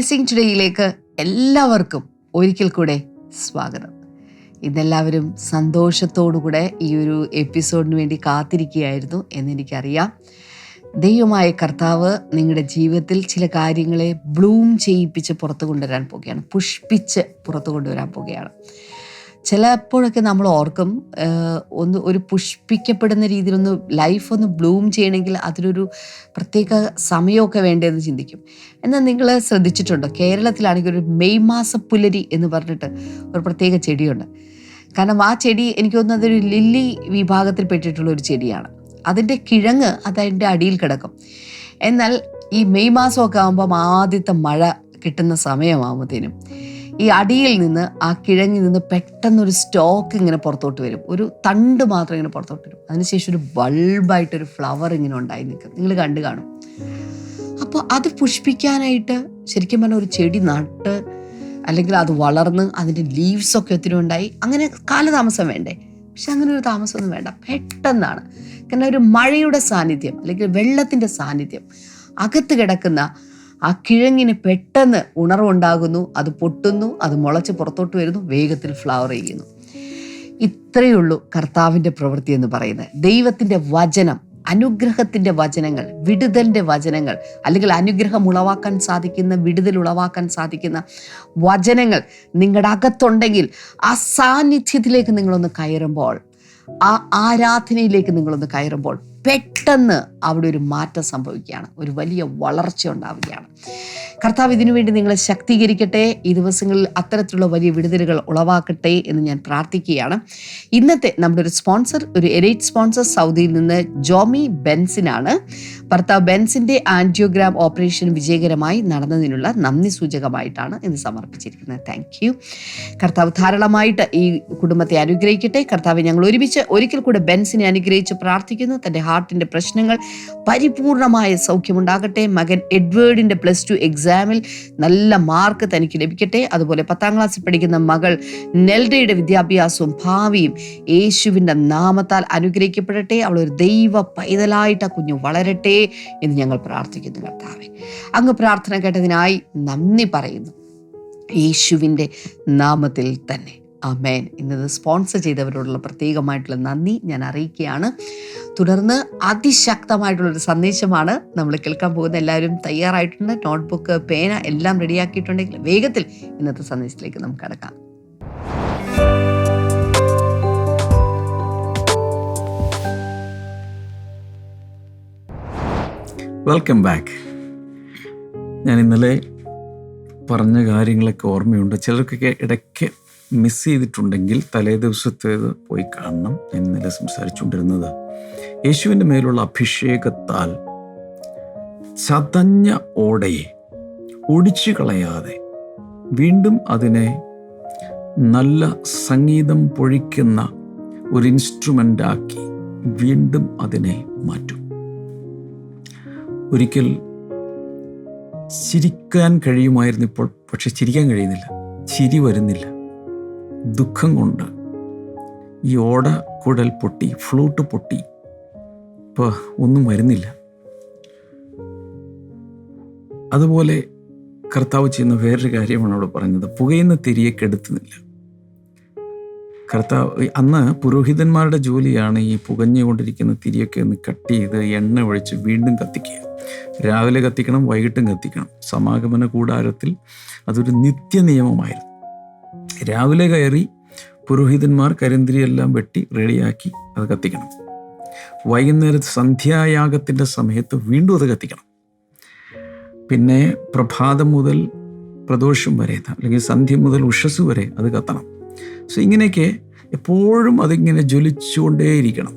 Blessing ടുഡേയിലേക്ക് എല്ലാവർക്കും ഒരിക്കൽ കൂടെ സ്വാഗതം. ഇന്നെല്ലാവരും സന്തോഷത്തോടുകൂടെ ഈ ഒരു എപ്പിസോഡിന് വേണ്ടി കാത്തിരിക്കുകയായിരുന്നു എന്നെനിക്കറിയാം. ദൈവമായ കർത്താവ് നിങ്ങളുടെ ജീവിതത്തിൽ ചില കാര്യങ്ങളെ ബ്ലൂം ചെയ്യിപ്പിച്ച് പുറത്തു കൊണ്ടുവരാൻ പോകുകയാണ് പുഷ്പിച്ച് പുറത്തു കൊണ്ടുവരാൻ പോകുകയാണ് ചിലപ്പോഴൊക്കെ നമ്മൾ ഓർക്കും ഒന്ന് ഒരു പുഷ്പിക്കപ്പെടുന്ന രീതിയിലൊന്ന് ലൈഫ് ഒന്ന് ബ്ലൂം ചെയ്യണമെങ്കിൽ അതിനൊരു പ്രത്യേക സമയമൊക്കെ വേണ്ടതെന്ന് ചിന്തിക്കും. എന്നാൽ നിങ്ങൾ ശ്രദ്ധിച്ചിട്ടുണ്ടോ? കേരളത്തിലാണെങ്കിൽ ഒരു മെയ് മാസ പുലരി എന്ന് പറഞ്ഞിട്ട് ഒരു പ്രത്യേക ചെടിയുണ്ട്. കാരണം ആ ചെടി എനിക്ക് തോന്നുന്നത് അതൊരു ലില്ലി വിഭാഗത്തിൽ പെട്ടിട്ടുള്ള ഒരു ചെടിയാണ്. അതിന്റെ കിഴങ്ങ് അതതിന്റെ അടിയിൽ കിടക്കും. എന്നാൽ ഈ മെയ് മാസമൊക്കെ ആകുമ്പം ആദ്യത്തെ മഴ കിട്ടുന്ന സമയമാകുമ്പോഴത്തേനും ഈ അടിയിൽ നിന്ന് ആ കിഴങ്ങിൽ നിന്ന് പെട്ടെന്നൊരു സ്റ്റോക്ക് ഇങ്ങനെ പുറത്തോട്ട് വരും. ഒരു തണ്ട് മാത്രം ഇങ്ങനെ പുറത്തോട്ട് വരും. അതിനുശേഷം ഒരു ബൾബായിട്ടൊരു ഫ്ലവർ ഇങ്ങനെ ഉണ്ടായി നിൽക്കും. നിങ്ങൾ കണ്ടു കാണും. അപ്പോൾ അത് പുഷ്പിക്കാനായിട്ട് ശരിക്കും പറഞ്ഞാൽ ഒരു ചെടി നട്ട് അല്ലെങ്കിൽ അത് വളർന്ന് അതിന്റെ ലീവ്സൊക്കെ ഒത്തിരി ഉണ്ടായി. അങ്ങനെ കാലതാമസം വേണ്ടേ? പക്ഷെ അങ്ങനെ ഒരു താമസമൊന്നും വേണ്ട. പെട്ടെന്നാണ്. കാരണം ഒരു മഴയുടെ സാന്നിധ്യം അല്ലെങ്കിൽ വെള്ളത്തിന്റെ സാന്നിധ്യം അകത്ത് കിടക്കുന്ന ആ കിഴങ്ങിന് പെട്ടെന്ന് ഉണർവുണ്ടാകുന്നു അത് പൊട്ടുന്നു അത് മുളച്ച് പുറത്തോട്ട് വരുന്നു വേഗത്തിൽ ഫ്ലവർ ചെയ്യുന്നു. ഇത്രയേ ഉള്ളൂ കർത്താവിന്റെ പ്രവൃത്തി എന്ന് പറയുന്നത്. ദൈവത്തിന്റെ വചനം അനുഗ്രഹത്തിന്റെ വചനങ്ങൾ വിടുതലിന്റെ വചനങ്ങൾ അല്ലെങ്കിൽ അനുഗ്രഹം ഉളവാക്കാൻ സാധിക്കുന്ന വിടുതൽ ഉളവാക്കാൻ സാധിക്കുന്ന വചനങ്ങൾ നിങ്ങളുടെ അകത്തുണ്ടെങ്കിൽ ആ സാന്നിധ്യത്തിലേക്ക് നിങ്ങളൊന്ന് കയറുമ്പോൾ ആ ആരാധനയിലേക്ക് നിങ്ങളൊന്ന് കയറുമ്പോൾ പെട്ടെന്ന് അവിടെ ഒരു മാറ്റം സംഭവിക്കുകയാണ്. ഒരു വലിയ വളർച്ച ഉണ്ടാവുകയാണ്. കർത്താവ് ഇതിനു വേണ്ടി നിങ്ങളെ ശക്തീകരിക്കട്ടെ. ഈ ദിവസങ്ങളിൽ അത്തരത്തിലുള്ള വലിയ വിടുതലുകൾ ഉളവാക്കട്ടെ എന്ന് ഞാൻ പ്രാർത്ഥിക്കുകയാണ്. ഇന്നത്തെ നമ്മുടെ ഒരു സ്പോൺസർ ഒരു എലൈറ്റ് സ്പോൺസർ സൗദിയിൽ നിന്ന് ജോമി ബെൻസിനാണ്. ഭർത്താവ് ബെൻസിന്റെ ആൻജിയോഗ്രാം ഓപ്പറേഷൻ വിജയകരമായി നടന്നതിനുള്ള നന്ദി സൂചകമായിട്ടാണ് ഇന്ന് സമർപ്പിച്ചിരിക്കുന്നത്. താങ്ക് യു കർത്താവ് ധാരാളമായിട്ട് ഈ കുടുംബത്തെ അനുഗ്രഹിക്കട്ടെ. കർത്താവ് ഞങ്ങൾ ഒരുമിച്ച് ഒരിക്കൽ കൂടെ ബെൻസിനെ അനുഗ്രഹിച്ച് പ്രാർത്ഥിക്കുന്നു. തന്റെ ഹാർട്ടിന്റെ പ്രശ്നങ്ങൾ പരിപൂർണമായ സൗഖ്യമുണ്ടാകട്ടെ. മകൻ എഡ്വേർഡിന്റെ പ്ലസ് ടു എക്സാമിൽ നല്ല മാർക്ക് തനിക്ക് ലഭിക്കട്ടെ. അതുപോലെ പത്താം ക്ലാസ്സിൽ പഠിക്കുന്ന മകൾ നെൽഡയുടെ വിദ്യാഭ്യാസവും ഭാവിയും യേശുവിന്റെ നാമത്താൽ അനുഗ്രഹിക്കപ്പെടട്ടെ. അവൾ ഒരു ദൈവ പൈതലായിട്ട് ആ കുഞ്ഞു വളരട്ടെ. എന്ന് ഞങ്ങൾ പ്രാർത്ഥിക്കുന്നു കർത്താവെ. അങ്ങ് പ്രാർത്ഥന കേട്ടതിനായി നന്ദി പറയുന്നു. യേശുവിന്റെ നാമത്തിൽ തന്നെ. അമേൻ ഇന്നത് സ്പോൺസർ ചെയ്തവരോടുള്ള പ്രത്യേകമായിട്ടുള്ള നന്ദി ഞാൻ അറിയിക്കുകയാണ്. തുടർന്ന് അതിശക്തമായിട്ടുള്ളൊരു സന്ദേശമാണ് നമ്മൾ കേൾക്കാൻ പോകുന്ന എല്ലാവരും തയ്യാറായിട്ടുണ്ട്. നോട്ട്ബുക്ക് പേന എല്ലാം റെഡിയാക്കിയിട്ടുണ്ടെങ്കിൽ വേഗത്തിൽ ഇന്നത്തെ സന്ദേശത്തിലേക്ക് നമുക്ക് കടക്കാം. വെൽക്കം ബാക്ക് ഞാൻ ഇന്നലെ പറഞ്ഞ കാര്യങ്ങളൊക്കെ ഓർമ്മയുണ്ട്. ചിലർക്കൊക്കെ ഇടയ്ക്ക് മിസ് ചെയ്തിട്ടുണ്ടെങ്കിൽ തലേ ദിവസത്തേത് പോയി കാണണം ഞാൻ ഇന്നലെ സംസാരിച്ചുകൊണ്ടിരുന്നത്. യേശുവിന്റെ മേലുള്ള അഭിഷേകത്താൽ ചതഞ്ഞ ഓടയെ ഒടിച്ചു കളയാതെ വീണ്ടും അതിനെ നല്ല സംഗീതം പൊഴിക്കുന്ന ഒരു ഇൻസ്ട്രുമെന്റാക്കി വീണ്ടും അതിനെ മാറ്റും. ഒരിക്കൽ ചിരിക്കാൻ കഴിയുമായിരുന്നു ഇപ്പോൾ പക്ഷെ ചിരിക്കാൻ കഴിയുന്നില്ല. ചിരി വരുന്നില്ല. ദുഃഖം കൊണ്ട് ഈ ഓട കുടൽ പൊട്ടി ഫ്ലൂട്ട് പൊട്ടി. ഇപ്പോൾ ഒന്നും വരുന്നില്ല. അതുപോലെ കർത്താവ് ചെയ്യുന്ന വേറൊരു കാര്യമാണ് അവിടെ പറഞ്ഞത്. പുകയുന്ന തിരിയെ കെടുത്തുന്നില്ല. കർത്താവ് അന്ന് പുരോഹിതന്മാരുടെ ജോലിയാണ് ഈ പുകഞ്ഞുകൊണ്ടിരിക്കുന്ന തിരിയൊക്കെ ഒന്ന് കട്ട് ചെയ്ത് എണ്ണ ഒഴിച്ച് വീണ്ടും കത്തിക്കുക. രാവിലെ കത്തിക്കണം വൈകിട്ടും കത്തിക്കണം. സമാഗമന കൂടാരത്തിൽ അതൊരു നിത്യ നിയമമായിരുന്നു രാവിലെ കയറി പുരോഹിതന്മാർ കരിന്തിരിയെല്ലാം വെട്ടി റെഡിയാക്കി അത് കത്തിക്കണം. വൈകുന്നേരത്ത് സന്ധ്യായാഗത്തിന്റെ സമയത്ത് വീണ്ടും അത് കത്തിക്കണം. പിന്നെ പ്രഭാതം മുതൽ പ്രദോഷം വരെ അല്ലെങ്കിൽ സന്ധ്യ മുതൽ ഉഷസ് വരെ അത് കത്തണം. സോ ഇങ്ങനെയൊക്കെ എപ്പോഴും അതിങ്ങനെ ജ്വലിച്ചുകൊണ്ടേയിരിക്കണം.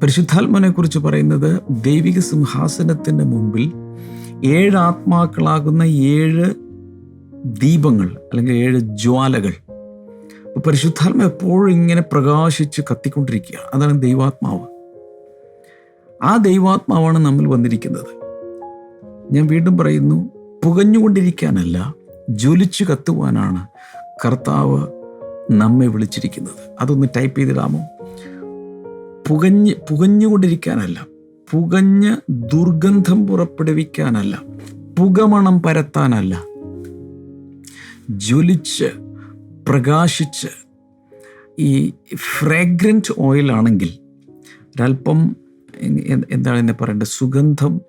പരിശുദ്ധാത്മനെക്കുറിച്ച് പറയുന്നത് ദൈവിക സിംഹാസനത്തിന്റെ മുമ്പിൽ ഏഴ് ആത്മാക്കളാകുന്ന ഏഴ് ദീപങ്ങൾ അല്ലെങ്കിൽ ഏഴ് ജ്വാലകൾ. അപ്പോൾ പരിശുദ്ധാത്മ എപ്പോഴും ഇങ്ങനെ പ്രകാശിച്ച് കത്തിക്കൊണ്ടിരിക്കുക അതാണ് ദൈവാത്മാവ്. ആ ദൈവാത്മാവാണ് നമ്മൾ വന്നിരിക്കുന്നത്. ഞാൻ വീണ്ടും പറയുന്നു പുകഞ്ഞുകൊണ്ടിരിക്കാനല്ല ജ്വലിച്ചു കത്തുവാനാണ് കർത്താവ് നമ്മെ വിളിച്ചിരിക്കുന്നത്. അതൊന്ന് ടൈപ്പ് ചെയ്തിടാമോ പുകഞ്ഞ് പുകഞ്ഞുകൊണ്ടിരിക്കാനല്ല. പുകഞ്ഞ് ദുർഗന്ധം പുറപ്പെടുവിക്കാനല്ല. പുകമണം പരത്താനല്ല. ജ്വലിച്ച് പ്രകാശിച്ച് ഈ ഫ്രാഗ്രന്റ് ഓയിലാണെങ്കിൽ ഒരല്പം എന്താണ് എന്നെ പറയേണ്ടത്? സുഗന്ധം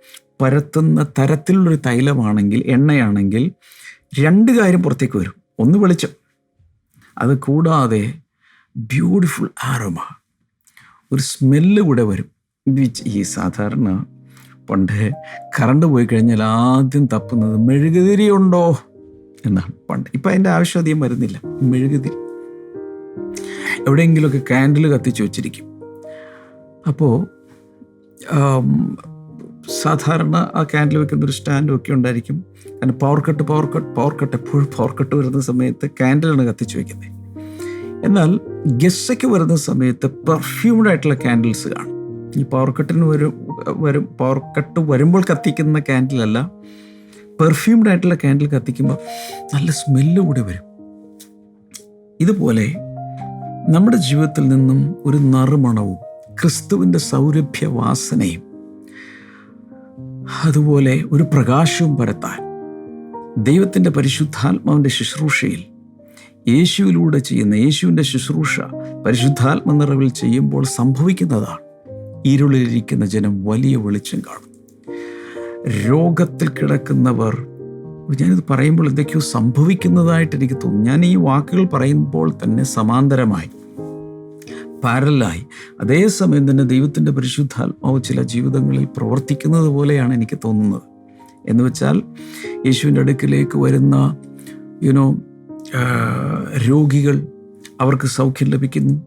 പരത്തുന്ന തരത്തിലുള്ളൊരു തൈലമാണെങ്കിൽ എണ്ണയാണെങ്കിൽ രണ്ട് കാര്യം പുറത്തേക്ക് വരും. ഒന്ന് വെളിച്ചം. അത് കൂടാതെ ബ്യൂട്ടിഫുൾ ആരോമ ഒരു സ്മെല്ല് കൂടെ വരും. ഇത് ഈ സാധാരണ പണ്ട് കറണ്ട് പോയി കഴിഞ്ഞാൽ ആദ്യം തപ്പുന്നത് മെഴുകുതിരി ഉണ്ടോ? എന്നാണ് പണ്ട്. ഇപ്പം അതിന്റെ ആവശ്യം അധികം വരുന്നില്ല. മെഴുകുതിരി. എവിടെയെങ്കിലുമൊക്കെ കാൻഡിൽ കത്തിച്ച് വെച്ചിരിക്കും. അപ്പോൾ സാധാരണ ആ ക്യാൻഡിൽ വെക്കുന്ന ഒരു സ്റ്റാൻഡും ഒക്കെ ഉണ്ടായിരിക്കും. കാരണം power cut power cut power cut എപ്പോഴും പവർ കട്ട് വരുന്ന സമയത്ത് ക്യാൻഡിലാണ് കത്തിച്ച് വെക്കുന്നത്. എന്നാൽ ഗസ്സയ്ക്ക് വരുന്ന സമയത്ത് പെർഫ്യൂംഡ് ആയിട്ടുള്ള ക്യാൻഡിൽസ് കാണും. ഈ പവർ കട്ടിന് വരും വരും പവർ കട്ട് വരുമ്പോൾ കത്തിക്കുന്ന ക്യാൻഡിലല്ല പെർഫ്യൂംഡ് ആയിട്ടുള്ള ക്യാൻഡിൽ കത്തിക്കുമ്പോൾ നല്ല സ്മെല്ല് കൂടി വരും. ഇതുപോലെ നമ്മുടെ ജീവിതത്തിൽ നിന്നും ഒരു നറുമണവും ക്രിസ്തുവിന്റെ സൗരഭ്യ വാസനയും അതുപോലെ ഒരു പ്രകാശവും പരത്താൻ. ദൈവത്തിന്റെ പരിശുദ്ധാത്മാവിന്റെ ശുശ്രൂഷയിൽ യേശുവിലൂടെ ചെയ്യുന്ന യേശുവിന്റെ ശുശ്രൂഷ പരിശുദ്ധാത്മ നിറവിൽ ചെയ്യുമ്പോൾ സംഭവിക്കുന്നതാണ്. ഇരുളിലിരിക്കുന്ന ജനം വലിയ വെളിച്ചം കാണും. രോഗത്തിൽ കിടക്കുന്നവർ ഞാനിത് പറയുമ്പോൾ എന്തൊക്കെയോ സംഭവിക്കുന്നതായിട്ട് എനിക്ക് തോന്നുന്നു ഞാൻ ഈ വാക്കുകൾ പറയുമ്പോൾ തന്നെ സമാന്തരമായി പാരലായി. അതേസമയം തന്നെ ദൈവത്തിന്റെ പരിശുദ്ധാത്മാവ് ചില ജീവിതങ്ങളിൽ പ്രവർത്തിക്കുന്നത് പോലെയാണ് എനിക്ക് തോന്നുന്നത്. എന്ന് വെച്ചാൽ യേശുവിന്റെ അടുക്കിലേക്ക് വരുന്ന യുനോ രോഗികൾ അവർക്ക് സൗഖ്യം ലഭിക്കുന്നു.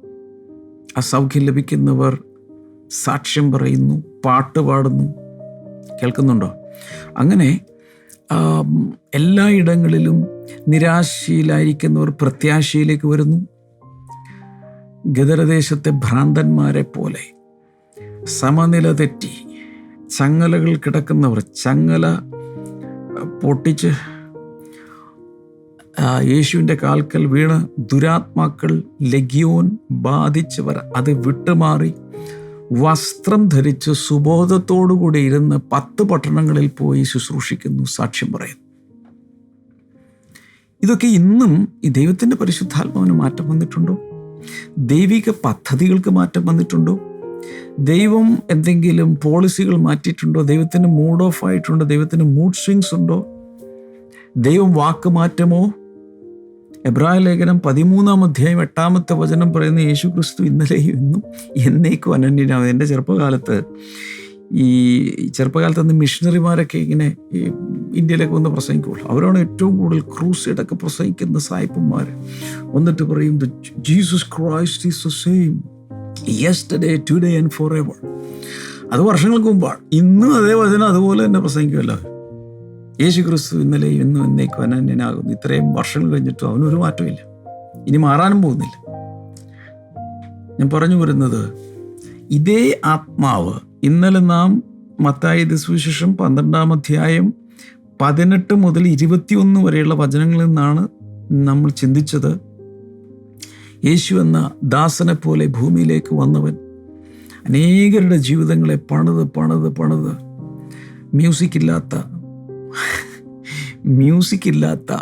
ആ സൗഖ്യം ലഭിക്കുന്നവർ സാക്ഷ്യം പറയുന്നു പാട്ട് പാടുന്നു. കേൾക്കുന്നുണ്ടോ? അങ്ങനെ എല്ലായിടങ്ങളിലും നിരാശയിലായിരിക്കുന്നവർ പ്രത്യാശയിലേക്ക് വരുന്നു. ഗദരദേശത്തെ ഭ്രാന്തന്മാരെ പോലെ സമനില തെറ്റി ചങ്ങലകൾ കിടക്കുന്നവർ ചങ്ങല പൊട്ടിച്ച് യേശുവിന്റെ കാൽക്കൽ വീണ് ദുരാത്മാക്കൾ ലഗ്യോൻ ബാധിച്ചവർ അത് വിട്ടുമാറി വസ്ത്രം ധരിച്ച് സുബോധത്തോടുകൂടി ഇരുന്ന് പത്ത് പട്ടണങ്ങളിൽ പോയി ശുശ്രൂഷിക്കുന്നു സാക്ഷ്യം പറയുന്നു. ഇതൊക്കെ ഇന്നും ഈ ദൈവത്തിന്റെ പരിശുദ്ധാത്മാവിന് മാറ്റം വന്നിട്ടുണ്ടോ? ദൈവിക പദ്ധതികൾക്ക് മാറ്റം വന്നിട്ടുണ്ടോ? ദൈവം എന്തെങ്കിലും പോളിസികൾ മാറ്റിയിട്ടുണ്ടോ? ദൈവത്തിന് മൂഡ് ഓഫ് ആയിട്ടുണ്ടോ? ദൈവത്തിന് മൂഡ് സ്വിങ്സ് ഉണ്ടോ? ദൈവം വാക്ക് മാറ്റമോ? എബ്രായ ലേഖനം പതിമൂന്നാം അധ്യായം എട്ടാമത്തെ വചനം പറയുന്ന യേശു ക്രിസ്തു ഇന്നലെയും ഇന്നും എന്നേക്കും അനന്യനാവും എന്റെ ചെറുപ്പകാലത്ത് ഈ ചെറുപ്പകാലത്ത് അന്ന് മിഷണറിമാരൊക്കെ ഇങ്ങനെ ഈ ഇന്ത്യയിലേക്ക് വന്ന് പ്രസംഗിക്കുള്ളൂ. അവരാണ് ഏറ്റവും കൂടുതൽ ക്രൂസൈഡൊക്കെ പ്രസംഗിക്കുന്ന സായിപ്പന്മാർ വന്നിട്ട് പറയും the Jesus Christ is the same yesterday today and forever അത് വർഷങ്ങൾക്ക് മുമ്പാണ്. ഇന്നും അതേ വചനം അതുപോലെ തന്നെ പ്രസംഗിക്കുമല്ലോ. യേശു ക്രിസ്തു ഇന്നലെ ഇന്നും എന്നേക്കും അനന്യനാകുന്നു. ഇത്രയും വർഷങ്ങൾ കഴിഞ്ഞിട്ടും അവനൊരു മാറ്റമില്ല. ഇനി മാറാനും പോകുന്നില്ല. ഞാൻ പറഞ്ഞു വരുന്നത് ഇതേ ആത്മാവ് ഇന്നലെ നാം മത്തായി സുവിശേഷം പന്ത്രണ്ടാം അധ്യായം പതിനെട്ട് മുതൽ ഇരുപത്തിയൊന്ന് വരെയുള്ള വചനങ്ങളിൽ നിന്നാണ് നമ്മൾ ചിന്തിച്ചത് യേശു എന്ന ദാസനെ പോലെ ഭൂമിയിലേക്ക് വന്നവൻ അനേകരുടെ ജീവിതങ്ങളെ പണിത് പണിത് പണിത്. മ്യൂസിക് ഇല്ലാത്ത മ്യൂസിക് ഇല്ലാത്ത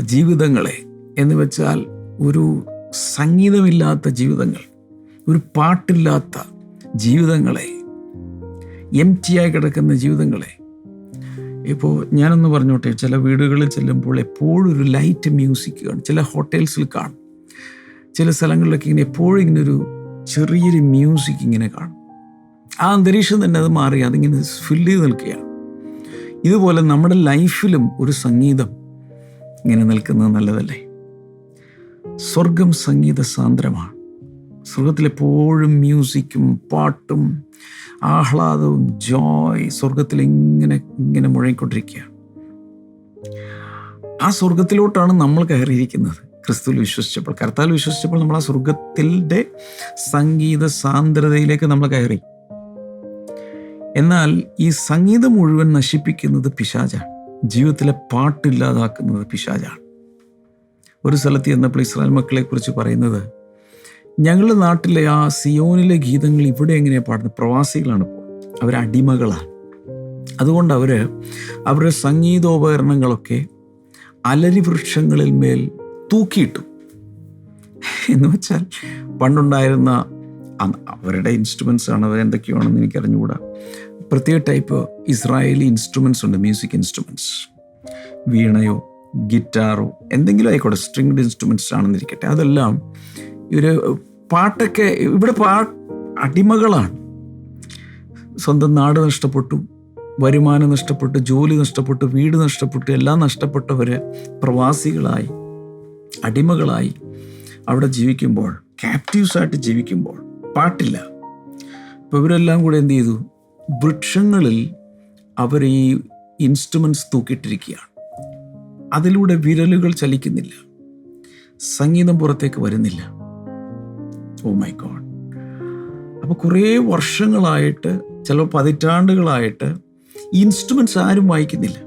ജീവിതങ്ങളെ എന്ന് വെച്ചാൽ ഒരു സംഗീതമില്ലാത്ത ജീവിതങ്ങൾ ഒരു പാട്ടില്ലാത്ത ജീവിതങ്ങളെ എം ആയി കിടക്കുന്ന ജീവിതങ്ങളെ ഇപ്പോൾ ഞാനൊന്ന് പറഞ്ഞോട്ടെ ചില വീടുകളിൽ ചെല്ലുമ്പോൾ എപ്പോഴും ഒരു ലൈറ്റ് മ്യൂസിക് കാണും ചില ഹോട്ടൽസിൽ കാണും. ചില സ്ഥലങ്ങളിലൊക്കെ ഇങ്ങനെ എപ്പോഴും ഇങ്ങനെ ഒരു ചെറിയൊരു മ്യൂസിക് ഇങ്ങനെ കാണും. ആ അന്തരീക്ഷം തന്നെ അത് മാറി അതിങ്ങനെ ഫില്ല് ചെയ്ത് നിൽക്കുകയാണ്. ഇതുപോലെ നമ്മുടെ ലൈഫിലും ഒരു സംഗീതം ഇങ്ങനെ നിൽക്കുന്നത് നല്ലതല്ലേ? സ്വർഗം സംഗീത സാന്ദ്രമാണ്. സ്വർഗത്തിൽ എപ്പോഴും മ്യൂസിക്കും പാട്ടും ആഹ്ലാദവും ജോയ് സ്വർഗത്തിൽ ഇങ്ങനെ ഇങ്ങനെ മുഴങ്ങിക്കൊണ്ടിരിക്കുക ആ സ്വർഗത്തിലോട്ടാണ് നമ്മൾ കയറിയിരിക്കുന്നത്. ക്രിസ്തുവിൽ വിശ്വസിച്ചപ്പോൾ കർത്താൽ വിശ്വസിച്ചപ്പോൾ നമ്മൾ ആ സ്വർഗത്തിന്റെ സംഗീത സാന്ദ്രതയിലേക്ക് നമ്മൾ കയറി. എന്നാൽ ഈ സംഗീതം മുഴുവൻ നശിപ്പിക്കുന്നത് പിശാചാണ്. ജീവിതത്തിലെ പാട്ടില്ലാതാക്കുന്നത് പിശാചാണ്. ഒരു സ്ഥലത്ത് ചെന്നപ്പോൾ ഇസ്രായേൽ മക്കളെ കുറിച്ച് പറയുന്നത് ഞങ്ങളുടെ നാട്ടിലെ ആ സിയോനിലെ ഗീതങ്ങൾ ഇവിടെ എങ്ങനെയാണ് പാടുന്നത്? പ്രവാസികളാണ് അവർ അടിമകളാണ്. അതുകൊണ്ട് അവർ അവരുടെ സംഗീതോപകരണങ്ങളൊക്കെ അലരി വൃക്ഷങ്ങളിൽ മേൽ തൂക്കിയിട്ടു. എന്ന് വെച്ചാൽ പണ്ടുണ്ടായിരുന്ന അവരുടെ ഇൻസ്ട്രുമെൻസ് ആണ്. അവർ എന്തൊക്കെയാണെന്ന് എനിക്ക് അറിഞ്ഞുകൂടാ പ്രത്യേക ടൈപ്പ് ഇസ്രായേലി ഇൻസ്ട്രുമെൻസ് ഉണ്ട്. മ്യൂസിക് ഇൻസ്ട്രുമെൻസ് വീണയോ ഗിറ്റാറോ എന്തെങ്കിലും ആയിക്കോട്ടെ സ്ട്രിങ്ഡ് ഇൻസ്ട്രുമെൻസ് ആണെന്നിരിക്കട്ടെ. അതെല്ലാം ഇവർ പാട്ടൊക്കെ ഇവിടെ പാ അടിമകളാണ്. സ്വന്തം നാട് നഷ്ടപ്പെട്ടു വരുമാനം നഷ്ടപ്പെട്ടു ജോലി നഷ്ടപ്പെട്ടു വീട് നഷ്ടപ്പെട്ടു എല്ലാം നഷ്ടപ്പെട്ടവർ പ്രവാസികളായി അടിമകളായി അവിടെ ജീവിക്കുമ്പോൾ ക്യാപ്റ്റീവ്സ് ആയിട്ട് ജീവിക്കുമ്പോൾ പാട്ടില്ല. അപ്പോൾ ഇവരെല്ലാം കൂടെ എന്ത് ചെയ്തു? വൃക്ഷങ്ങളിൽ അവർ ഈ ഇൻസ്ട്രുമെന്റ്സ് തൂക്കിയിട്ടിരിക്കുകയാണ്. അതിലൂടെ വിരലുകൾ ചലിക്കുന്നില്ല. സംഗീതം പുറത്തേക്ക് വരുന്നില്ല. ഓ മൈ ഗോഡ് അപ്പോൾ കുറേ വർഷങ്ങളായിട്ട് ചിലപ്പോൾ പതിറ്റാണ്ടുകളായിട്ട് ഈ ഇൻസ്ട്രുമെന്റ്സ് ആരും വായിക്കുന്നില്ല.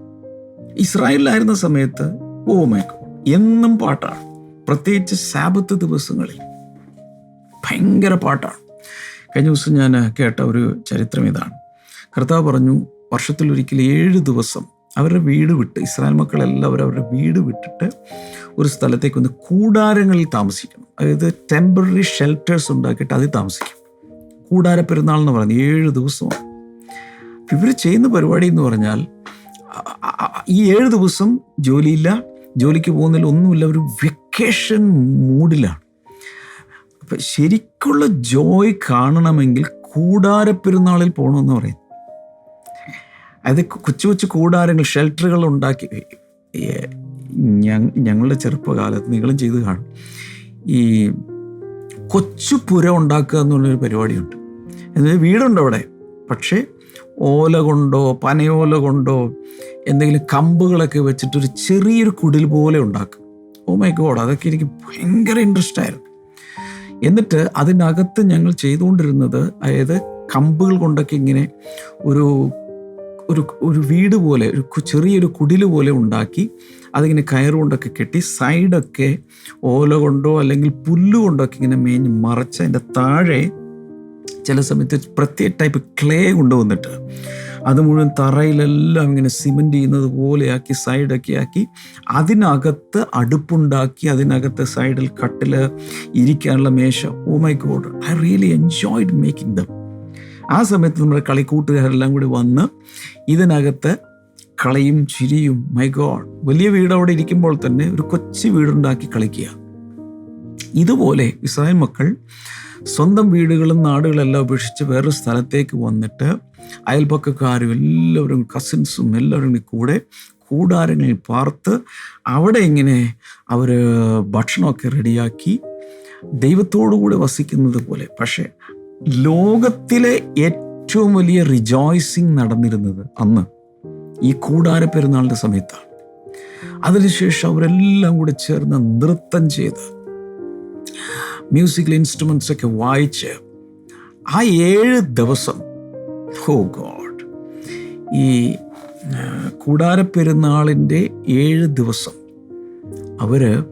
ഇസ്രായേലിലായിരുന്ന സമയത്ത് ഓ മൈ ഗോഡ് എന്നും പാട്ടാണ്. പ്രത്യേകിച്ച് സാബത്ത് ദിവസങ്ങളിൽ. ഭയങ്കര പാട്ടാണ്. കഴിഞ്ഞ ദിവസം ഞാൻ കേട്ട ഒരു ചരിത്രം ഇതാണ്. കർത്താവ് പറഞ്ഞു വർഷത്തിലൊരിക്കൽ ഏഴ് ദിവസം അവരുടെ വീട് വിട്ട് ഇസ്രായേൽ മക്കളെല്ലാവരും അവരുടെ വീട് വിട്ടിട്ട് ഒരു സ്ഥലത്തേക്ക് വന്ന് കൂടാരങ്ങളിൽ താമസിക്കണം അതായത് ടെമ്പററി ഷെൽട്ടേഴ്സ് ഉണ്ടാക്കിയിട്ട് അതിൽ താമസിക്കും. കൂടാര പെരുന്നാൾ എന്ന് പറയുന്നത് ഏഴ് ദിവസമാണ്. ഇവർ ചെയ്യുന്ന പരിപാടി എന്ന് പറഞ്ഞാൽ ഈ ഏഴ് ദിവസം ജോലിയില്ല ജോലിക്ക് പോകുന്നതിൽ ഒന്നുമില്ല ഒരു വെക്കേഷൻ മൂഡിലാണ്. അപ്പം ശരിക്കുള്ള ജോയ് കാണണമെങ്കിൽ കൂടാര പെരുന്നാളിൽ പോകണമെന്ന് പറയും. അത് കൊച്ചു കൊച്ചു കൂടാരങ്ങൾ ഷെൽട്ടറുകൾ ഉണ്ടാക്കി. ഞങ്ങളുടെ ചെറുപ്പകാലത്ത് നിങ്ങളും ചെയ്ത് കാണും. ഈ കൊച്ചു പുര ഉണ്ടാക്കുക എന്നുള്ളൊരു പരിപാടിയുണ്ട്. എന്നുവെച്ചാൽ വീടുണ്ട് അവിടെ. പക്ഷേ ഓല കൊണ്ടോ പനയോല കൊണ്ടോ എന്തെങ്കിലും കമ്പുകളൊക്കെ വെച്ചിട്ടൊരു ചെറിയൊരു കുടിൽ പോലെ ഉണ്ടാക്കും. ഓ മൈ ഗോഡ് അതൊക്കെ എനിക്ക് ഭയങ്കര ഇൻട്രസ്റ്റ് ആയിരുന്നു. എന്നിട്ട് അതിനകത്ത് ഞങ്ങൾ ചെയ്തുകൊണ്ടിരുന്നത് അതായത് കമ്പുകൾ കൊണ്ടൊക്കെ ഇങ്ങനെ ഒരു ഒരു ഒരു വീട് പോലെ ഒരു ചെറിയൊരു കുടിൽ പോലെ ഉണ്ടാക്കി അതിങ്ങനെ കയറുകൊണ്ടൊക്കെ കെട്ടി സൈഡൊക്കെ ഓല കൊണ്ടോ അല്ലെങ്കിൽ പുല്ല് കൊണ്ടൊക്കെ ഇങ്ങനെ മേഞ്ഞ് മറച്ച് അതിന്റെ താഴെ ചില സമയത്ത് പ്രത്യേക ടൈപ്പ് ക്ലേ കൊണ്ടുവന്നിട്ട് അത് മുഴുവൻ തറയിലെല്ലാം ഇങ്ങനെ സിമെന്റ് ചെയ്യുന്നത് പോലെയാക്കി സൈഡൊക്കെ ആക്കി അതിനകത്ത് അടുപ്പുണ്ടാക്കി അതിനകത്ത് സൈഡിൽ കട്ടിൽ ഇരിക്കാനുള്ള മേശ. ഓ my god I really enjoyed making them ആ സമയത്ത് നമ്മുടെ കളിക്കൂട്ടുകാരെല്ലാം കൂടി വന്ന് ഇതിനകത്ത് കളയും ചിരിയും മൈ ഗോഡ് വലിയ വീട് അവിടെ ഇരിക്കുമ്പോൾ തന്നെ ഒരു കൊച്ചു വീടുണ്ടാക്കി കളിക്കുക. ഇതുപോലെ ഇസ്രായേൽ മക്കൾ സ്വന്തം വീടുകളും നാടുകളെല്ലാം ഉപേക്ഷിച്ച് വേറൊരു സ്ഥലത്തേക്ക് വന്നിട്ട് അയൽപക്കക്കാരും എല്ലാവരും കസിൻസും എല്ലാവരും കൂടെ കൂടാരങ്ങളിൽ പാർത്ത് അവിടെ ഇങ്ങനെ അവർ ഭക്ഷണമൊക്കെ റെഡിയാക്കി ദൈവത്തോടു കൂടി വസിക്കുന്നത് പോലെ. പക്ഷേ ലോകത്തിലെ ഏറ്റവും വലിയ റിജോയ്സിങ് നടന്നിരുന്നത് അന്ന് ഈ കൂടാര പെരുന്നാളിന്റെ സമയത്താണ്. അതിനുശേഷം അവരെല്ലാം കൂടെ ചേർന്ന് നൃത്തം ചെയ്ത് മ്യൂസിക്കൽ ഇൻസ്ട്രുമെൻസ് ഒക്കെ വായിച്ച് ആ ഏഴ് ദിവസം ഹോ ഗോഡ് ഈ കൂടാരപ്പെരുന്നാളിന്റെ ഏഴ് ദിവസം അവർ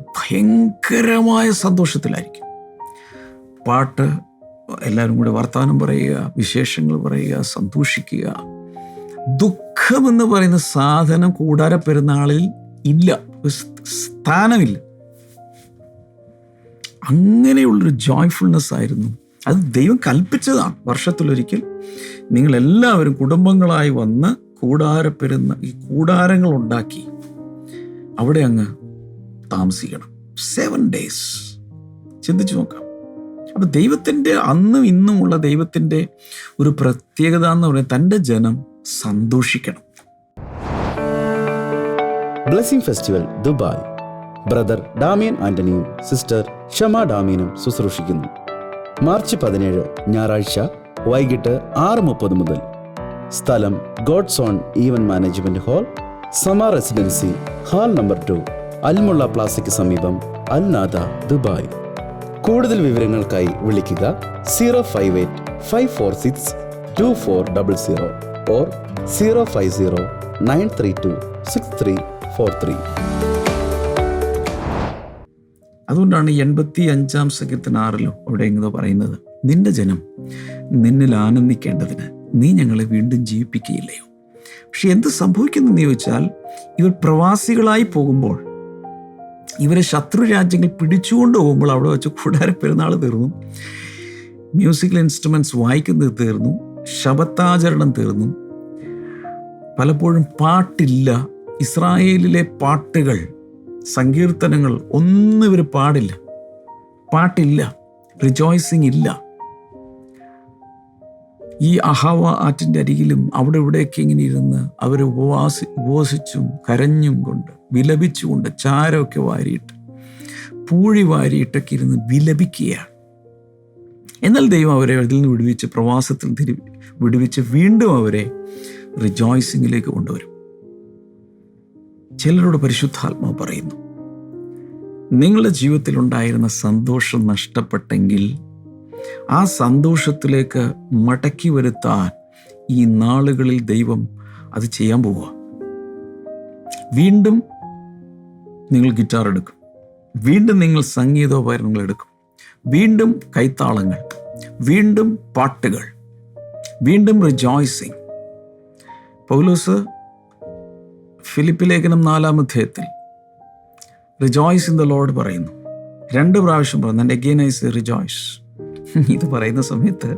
ഭയങ്കരമായ സന്തോഷത്തിലായിരിക്കും. പാട്ട് എല്ലാവരും കൂടി വർത്തമാനം പറയുക വിശേഷങ്ങൾ പറയുക സന്തോഷിക്കുക. ദുഃഖമെന്ന് പറയുന്ന സാധനം കൂടാര പെരുന്നാളിൽ ഇല്ല. സ്ഥാനമില്ല. അങ്ങനെയുള്ളൊരു ജോയ്ഫുൾനെസ് ആയിരുന്നു. അത് ദൈവം കൽപ്പിച്ചതാണ്. വർഷത്തിലൊരിക്കൽ നിങ്ങളെല്ലാവരും കുടുംബങ്ങളായി വന്ന് കൂടാര പെരുന്ന ഈ കൂടാരങ്ങൾ ഉണ്ടാക്കി അവിടെ അങ്ങ് താമസിക്കണം. സെവൻ ഡേയ്സ് ചിന്തിച്ചു നോക്കാം. അപ്പൊ ദൈവത്തിന്റെ അന്നും ഇന്നും ഉള്ള ദൈവത്തിന്റെ ഒരു പ്രത്യേകത എന്ന് പറയുന്നത് തന്റെ ജനം സന്തോഷിക്കണം. Blessing festival Dubai. Brother Damian ആന്റണിയും sister Shama ഡാമിയനും ശുശ്രൂഷിക്കുന്നു. മാർച്ച് പതിനേഴ് ഞായറാഴ്ച വൈകിട്ട് ആറ് മുപ്പത് മുതൽ. സ്ഥലം God's own event management hall Sama residency hall number two Almulla പ്ലാസയ്ക്ക് സമീപം അൽനാദ ദുബായ്. കൂടുതൽ വിവരങ്ങൾക്കായി വിളിക്കുക zero five eight five four six two four double zero or zero five zero nine three two six three four three. അതുകൊണ്ടാണ് എൺപത്തി അഞ്ചാം സഖ്യത്തിന് ആറിലും അവിടെ എങ്ങനെയോ പറയുന്നത് നിന്റെ ജനം നിന്നിൽ ആനന്ദിക്കേണ്ടതിന് നീ ഞങ്ങളെ വീണ്ടും ജീവിപ്പിക്കുകയില്ലയോ? പക്ഷെ എന്ത് സംഭവിക്കുന്നു ചോദിച്ചാൽ ഇവർ പ്രവാസികളായി പോകുമ്പോൾ ഇവരെ ശത്രു രാജ്യങ്ങൾ പിടിച്ചുകൊണ്ട് പോകുമ്പോൾ അവിടെ വെച്ച് കൂടാര പെരുന്നാൾ തീർന്നു. മ്യൂസിക്കൽ ഇൻസ്ട്രുമെന്റ്സ് വായിക്കുന്നത് തീർന്നു. ശബത്താചരണം തീർന്നു. പലപ്പോഴും പാട്ടില്ല. ഇസ്രായേലിലെ പാട്ടുകൾ സങ്കീർത്തനങ്ങൾ ഒന്നും ഇവർ പാടില്ല. പാട്ടില്ല. റിജോയ്സിങ് ഇല്ല. ഈ അഹവ ആറ്റിന്റെ അരികിലും അവിടെ ഇവിടെയൊക്കെ ഇങ്ങനെ ഇരുന്ന് അവർ ഉപവാസി ഉപവസിച്ചും കരഞ്ഞും കൊണ്ട് വിലപിച്ചുകൊണ്ട് ചാരമൊക്കെ വാരിയിട്ട് പൂഴി വാരിയിട്ടൊക്കെ ഇരുന്ന് വിലപിക്കുകയാണ്. എന്നാൽ ദൈവം അവരെ അതിൽ നിന്ന് വിടുവിച്ച് പ്രവാസത്തിൽ തിരി വിടുവിച്ച് വീണ്ടും അവരെ റിജോയ്സിങ്ങിലേക്ക് കൊണ്ടുവരും. ചിലരോട് പരിശുദ്ധാത്മാവ് പറയുന്നു നിങ്ങളുടെ ജീവിതത്തിൽ ഉണ്ടായിരുന്ന സന്തോഷം നഷ്ടപ്പെട്ടെങ്കിൽ ആ സന്തോഷത്തിലേക്ക് മടക്കി വരുത്താൻ ഈ നാളുകളിൽ ദൈവം അത് ചെയ്യാൻ പോവുക. വീണ്ടും നിങ്ങൾ ഗിറ്റാർ എടുക്കും. വീണ്ടും നിങ്ങൾ സംഗീതോപകരണങ്ങൾ എടുക്കും. വീണ്ടും കൈത്താളങ്ങൾ. വീണ്ടും പാട്ടുകൾ. വീണ്ടും റിജോയ്സിങ് പൗലോസ് ഫിലിപ്പ് ലേഖനം നാലാം അധ്യായത്തിൽ റിജോയ്സ് ഇൻ ദ ലോഡ് പറയുന്നു. രണ്ട് പ്രാവശ്യം പറഞ്ഞു. എന്റെ അഗെയിൻ ഐസ് റിജോയ്സ് ഇത് പറയുന്ന സമയത്ത്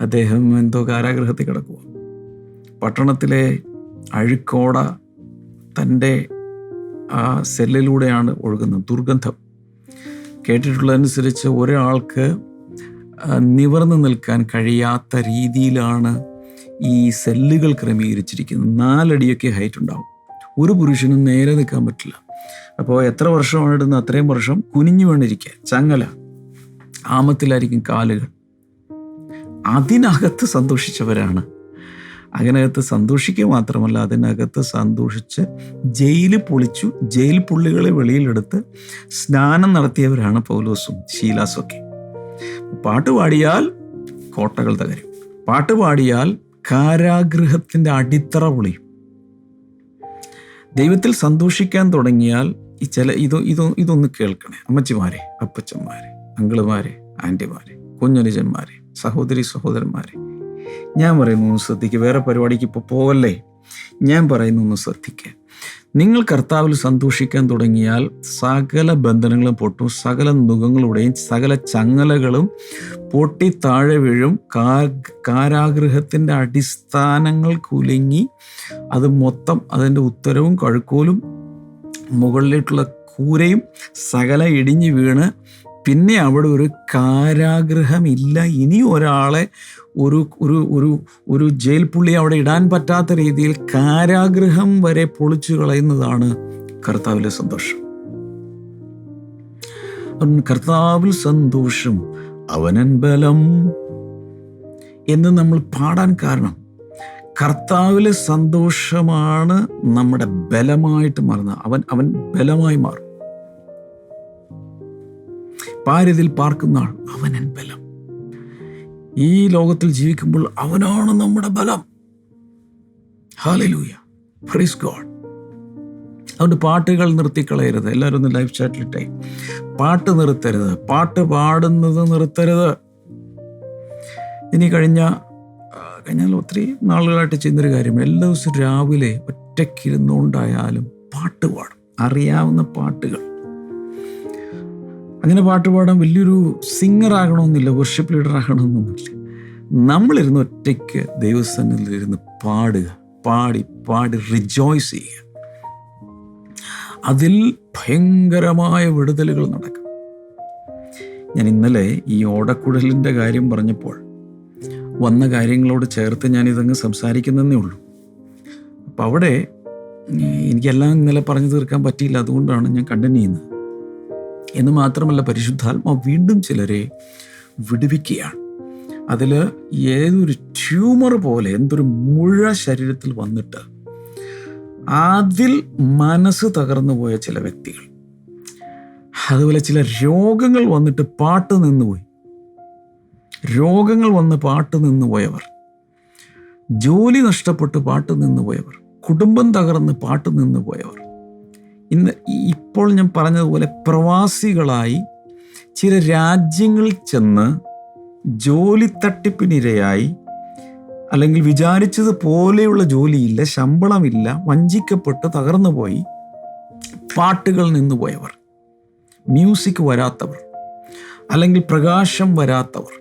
അദ്ദേഹം എന്തോ കാരാഗ്രഹത്തിൽ കിടക്കുക പട്ടണത്തിലെ അഴുക്കോട തന്റെ ആ സെല്ലിലൂടെയാണ് ഒഴുകുന്നത് ദുർഗന്ധം. കേട്ടിട്ടുള്ളതനുസരിച്ച് ഒരാൾക്ക് നിവർന്ന് നിൽക്കാൻ കഴിയാത്ത രീതിയിലാണ് ഈ സെല്ലുകൾ ക്രമീകരിച്ചിരിക്കുന്നത്. നാലടിയൊക്കെ ഹൈറ്റ് ഉണ്ടാവും. ഒരു പുരുഷനും നേരെ നിൽക്കാൻ പറ്റില്ല. അപ്പോൾ എത്ര വർഷമാണ് ഇടുന്നത്? അത്രയും വർഷം കുനിഞ്ഞു വേണ്ടിരിക്കുക. ചങ്ങല. ആമത്തിലായിരിക്കും കാലുകൾ. അതിനകത്ത് സന്തോഷിച്ചവരാണ്. അതിനകത്ത് സന്തോഷിക്കുക മാത്രമല്ല അതിനകത്ത് സന്തോഷിച്ച് ജയിൽ പൊളിച്ചു ജയിൽ പുള്ളികളെ വെളിയിലെടുത്ത് സ്നാനം നടത്തിയവരാണ് പൗലോസും ശീലാസും ഒക്കെ പാട്ട് പാടിയാൽ കോട്ടകൾ തകരും. പാട്ട് പാടിയാൽ കാരാഗൃഹത്തിന്റെ അടിത്തറ പൊളിയും. ദൈവത്തിൽ സന്തോഷിക്കാൻ തുടങ്ങിയാൽ ഈ ചില ഇത് ഇത് ഇതൊന്ന് കേൾക്കണേ. അമ്മച്ചിമാരെ അപ്പച്ചന്മാരെ. അങ്കിളുമാരെ ആന്റിമാരെ കുഞ്ഞനുജന്മാരെ സഹോദരി സഹോദരന്മാരെ. ഞാൻ പറയുന്നു ഒന്ന് ശ്രദ്ധിക്കുക വേറെ പരിപാടിക്ക് ഇപ്പോൾ പോവല്ലേ? ഞാൻ പറയുന്നു ഒന്ന് ശ്രദ്ധിക്കുക നിങ്ങൾ കർത്താവിൽ സന്തോഷിക്കാൻ തുടങ്ങിയാൽ സകല ബന്ധനങ്ങളും പൊട്ടും സകല നുഖങ്ങളുടെയും സകല ചങ്ങലകളും പൊട്ടി താഴെ വീഴും. കാ കാരാഗ്രഹത്തിന്റെ അടിസ്ഥാനങ്ങൾ കുലുങ്ങി അത് മൊത്തം അതിന്റെ ഉത്തരവും കഴുക്കോലും മുകളിലേക്കുള്ള കൂരയും സകല ഇടിഞ്ഞു വീണ് പിന്നെ അവിടെ ഒരു കാരാഗ്രഹമില്ല. ഇനി ഒരാളെ ഒരു ഒരു ഒരു ഒരു ജയിൽ പുള്ളി അവിടെ ഇടാൻ പറ്റാത്ത രീതിയിൽ കാരാഗ്രഹം വരെ പൊളിച്ചു കളയുന്നതാണ് കർത്താവിലെ സന്തോഷം. കർത്താവിൽ സന്തോഷം അവനൻ ബലം എന്ന് നമ്മൾ പാടാൻ കാരണം കർത്താവിലെ സന്തോഷമാണ് നമ്മുടെ ബലമായിട്ട് മാറുന്നത്. അവൻ അവൻ ബലമായി മാറും. പാരതിൽ പാർക്കുന്ന ആൾ അവനൻ ബലം. ഈ ലോകത്തിൽ ജീവിക്കുമ്പോൾ അവനാണ് നമ്മുടെ ബലം. ഹാലലൂയ ഫ്രീസ് ഗോഡ് അതുകൊണ്ട് പാട്ടുകൾ നിർത്തിക്കളയരുത്. എല്ലാവരും ഒന്ന് ലൈവ് ചാറ്റിലിട്ടെ പാട്ട് നിർത്തരുത്. പാട്ട് പാടുന്നത് നിർത്തരുത്. ഇനി കഴിഞ്ഞ കഴിഞ്ഞാൽ ഒത്തിരി നാളുകളായിട്ട് ചെയ്യുന്നൊരു കാര്യം. എല്ലാ ദിവസവും രാവിലെ ഒറ്റയ്ക്കിരുന്നുകൊണ്ടായാലും പാട്ട് പാടും. അറിയാവുന്ന പാട്ടുകൾ. അങ്ങനെ പാട്ട് പാടാൻ വലിയൊരു സിംഗർ ആകണമെന്നില്ല വർഷിപ്പ് ലീഡർ ആകണമെന്നൊന്നുമില്ല നമ്മളിരുന്ന് ഒറ്റയ്ക്ക് ദൈവസ്ഥാനത്തിൽ ഇരുന്ന് പാടുക പാടി പാടി റിജോയ്സ് ചെയ്യുക. അതിൽ ഭയങ്കരമായ വിടുതലുകൾ നടക്കും. ഞാൻ ഇന്നലെ ഈ ഓടക്കുഴലിന്റെ കാര്യം പറഞ്ഞപ്പോൾ വന്ന കാര്യങ്ങളോട് ചേർത്ത് ഞാൻ ഇതങ്ങ് സംസാരിക്കുന്നതേ ഉള്ളൂ. അപ്പോൾ അവിടെ എനിക്കെല്ലാം ഇന്നലെ പറഞ്ഞു തീർക്കാൻ പറ്റിയില്ല അതുകൊണ്ടാണ് ഞാൻ കണ്ടിന്യൂ ചെയ്യുന്നത്. എന്ന് മാത്രമല്ല പരിശുദ്ധാത്മാവ് വീണ്ടും ചിലരെ വിടുവിക്കുകയാണ്. അതിൽ ഏതൊരു ട്യൂമർ പോലെ എന്തൊരു മുഴ ശരീരത്തിൽ വന്നിട്ട് അതിൽ മനസ്സ് തകർന്നു പോയ ചില വ്യക്തികൾ. അതുപോലെ ചില രോഗങ്ങൾ വന്നിട്ട് പാട്ട് നിന്നുപോയി രോഗങ്ങൾ വന്ന് പാട്ട് നിന്നു പോയവർ. ജോലി നഷ്ടപ്പെട്ട് പാട്ട് നിന്നു പോയവർ. കുടുംബം തകർന്ന് പാട്ട് നിന്നു പോയവർ. ഇന്ന് ഇപ്പോൾ ഞാൻ പറഞ്ഞതുപോലെ പ്രവാസികളായി ചില രാജ്യങ്ങളിൽ ചെന്ന് ജോലി തട്ടിപ്പിനിരയായി അല്ലെങ്കിൽ വിചാരിച്ചത് പോലെയുള്ള ജോലിയില്ല ശമ്പളമില്ല വഞ്ചിക്കപ്പെട്ട് തകർന്നു പോയി പാട്ടുകൾ നിന്നുപോയവർ മ്യൂസിക് വരാത്തവർ അല്ലെങ്കിൽ പ്രകാശം വരാത്തവർ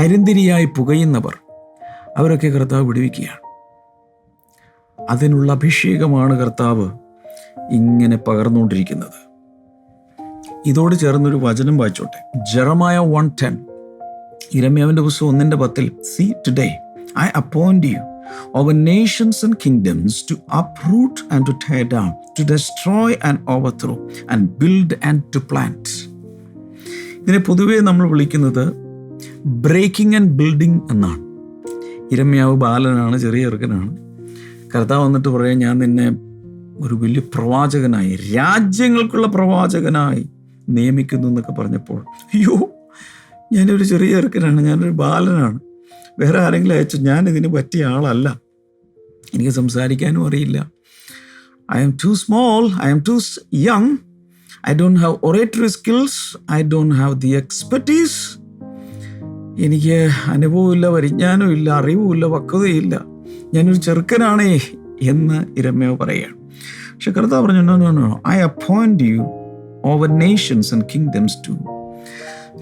കരിന്തിരിയായി പുകയുന്നവർ അവരൊക്കെ കർത്താവ് വിടുവിക്കുകയാണ്. അതിനുള്ള അഭിഷേകമാണ് കർത്താവ് ഇങ്ങനെ പകർന്നുകൊണ്ടിരിക്കുന്നത്. ഇതോട് ചേർന്നൊരു വചനം വായിച്ചോട്ടെ. Jeremiah one ten. ഇരമ്യാവിന്റെ പുസ്തകം ഒന്നിന്റെ പത്തിൽ see today I appoint you over nations and kingdoms to uproot and to tear down to destroy and overthrow and build and to plant ഇതിനെ പൊതുവേ നമ്മൾ വിളിക്കുന്നത് ബ്രേക്കിംഗ് ആൻഡ് ബിൽഡിംഗ് എന്നാണ്. ഇരമ്യാവ് ബാലനാണ് ചെറിയ ചെറുക്കനാണ്. കർത്താവ് വന്നിട്ട് പറയാം ഞാൻ നിന്നെ ഒരു വലിയ പ്രവാചകനായി രാജ്യങ്ങൾക്കുള്ള പ്രവാചകനായി നിയമിക്കുന്നു എന്നൊക്കെ പറഞ്ഞപ്പോൾ അയ്യോ ഞാനൊരു ചെറിയ ചെറുക്കനാണ് ഞാനൊരു ബാലനാണ്. വേറെ ആരെങ്കിലും അയച്ചു ഞാൻ ഇതിന് പറ്റിയ ആളല്ല. എനിക്ക് സംസാരിക്കാനും അറിയില്ല. I'm too small I'm too young I don't have oratory skills I don't have the expertise എനിക്ക് അനുഭവമില്ല ഇല്ല അറിവുമില്ല പക്വതയില്ല ഞാനൊരു ചെറുക്കനാണേ എന്ന് ഇരമ്യ പറയുകയാണ്. പക്ഷെ കർത്താവ് പറഞ്ഞു I appoint you over nations and kingdoms to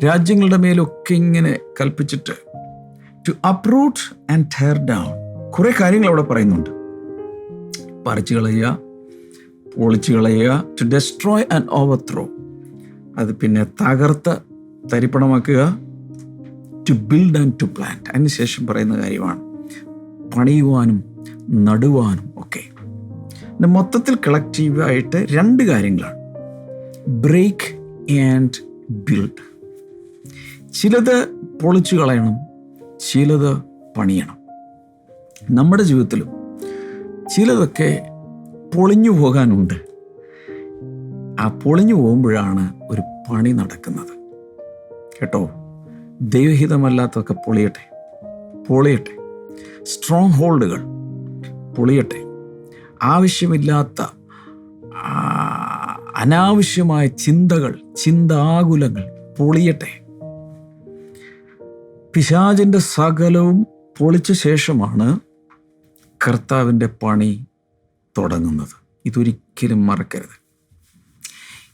രാജ്യങ്ങളുടെ മേലൊക്കെ ഇങ്ങനെ കൽപ്പിച്ചിട്ട് to uproot and tear down കുറേ കാര്യങ്ങൾ അവിടെ പറയുന്നുണ്ട്. പറിച്ചു കളയുക പൊളിച്ചു കളയുക to destroy and overthrow അത് പിന്നെ തകർത്ത് തരിപ്പണമാക്കുക to build and to plant അതിനുശേഷം പറയുന്ന കാര്യമാണ് പണിയുവാനും നടുവാനും ഒക്കെ. മൊത്തത്തിൽ കളക്റ്റീവായിട്ട് രണ്ട് കാര്യങ്ങളാണ്. ബ്രേക്ക് ആൻഡ് ബിൽഡ് ചിലത് പൊളിച്ചു കളയണം ചിലത് പണിയണം. നമ്മുടെ ജീവിതത്തിലും ചിലതൊക്കെ പൊളിഞ്ഞു പോകാനുണ്ട്. ആ പൊളിഞ്ഞു പോകുമ്പോഴാണ് ഒരു പണി നടക്കുന്നത്. കേട്ടോ? ദൈവഹിതമല്ലാത്തതൊക്കെ പൊളിയട്ടെ പൊളിയട്ടെ. സ്ട്രോങ് ഹോൾഡുകൾ പൊളിയട്ടെ. ആവശ്യമില്ലാത്ത അനാവശ്യമായ ചിന്തകൾ ചിന്താകുലങ്ങൾ പൊളിയട്ടെ. പിശാചിന്റെ സകലവും പൊളിച്ച ശേഷമാണ് കർത്താവിന്റെ പണി തുടങ്ങുന്നത്. ഇതൊരിക്കലും മറക്കരുത്.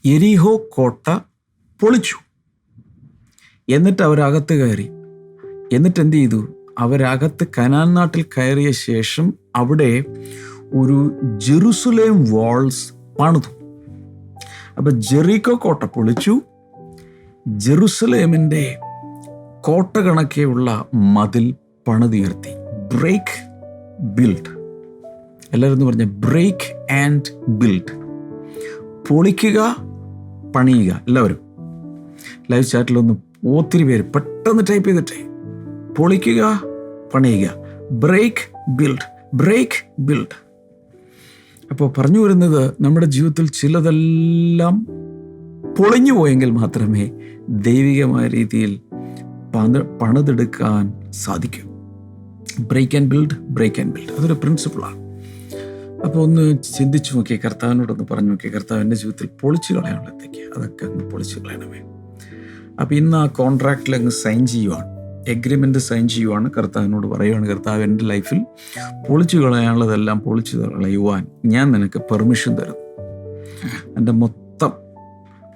എരിഹോ കോട്ട പൊളിച്ചു. എന്നിട്ട് അവരകത്ത് കയറി. എന്നിട്ട് എന്ത് ചെയ്തു? അവരകത്ത് കനാൻ നാട്ടിൽ കയറിയ ശേഷം അവിടെ ഒരു ജെറുസലേം വാൾസ് പണിതു. അപ്പൊ ജെറീക്കോ കോട്ട പൊളിച്ചു. ജെറുസലേമിന്റെ കോട്ട കണക്കെയുള്ള മതിൽ പണിതുയർത്തി ബ്രേക്ക് ബിൽഡ് എല്ലാവരും പറഞ്ഞ ബ്രേക്ക് ആൻഡ് ബിൽഡ് പൊളിക്കുക പണിയുക എല്ലാവരും. ലൈവ് ചാറ്റിലൊന്ന് ഒത്തിരി പേര് പെട്ടെന്ന് ടൈപ്പ് ചെയ്തിട്ടേ. പൊളിക്കുക പണിയുക. ബ്രേക്ക് ബിൽഡ് ബ്രേക്ക് ബിൽഡ് അപ്പോൾ പറഞ്ഞു വരുന്നത് നമ്മുടെ ജീവിതത്തിൽ ചിലതെല്ലാം പൊളിഞ്ഞു പോയെങ്കിൽ മാത്രമേ ദൈവികമായ രീതിയിൽ പണ പണിതെടുക്കാൻ സാധിക്കൂ. Break and build break and build അതൊരു പ്രിൻസിപ്പിളാണ് അപ്പോൾ ഒന്ന് ചിന്തിച്ചു നോക്കിയേ കർത്താവിനോടൊന്ന് പറഞ്ഞു നോക്കിയേ. കർത്താവ് എന്റെ ജീവിതത്തിൽ പൊളിച്ചു കളയാനുള്ള എന്തൊക്കെയാ അതൊക്കെ അങ്ങ് പൊളിച്ചു കളയണമേ. അപ്പോൾ ഇന്ന് ആ കോൺട്രാക്റ്റിൽ അങ്ങ് സൈൻ ചെയ്യുവാണ്. എഗ്രിമെന്റ് സൈൻ ചെയ്യുവാണ്. കർത്താവിനോട് പറയുവാണ് കർത്താവ് എന്റെ ലൈഫിൽ പൊളിച്ചു കളയാനുള്ളതെല്ലാം പൊളിച്ചു കളയുവാൻ ഞാൻ നിനക്ക് പെർമിഷൻ തരുന്നു. എന്റെ മൊത്തം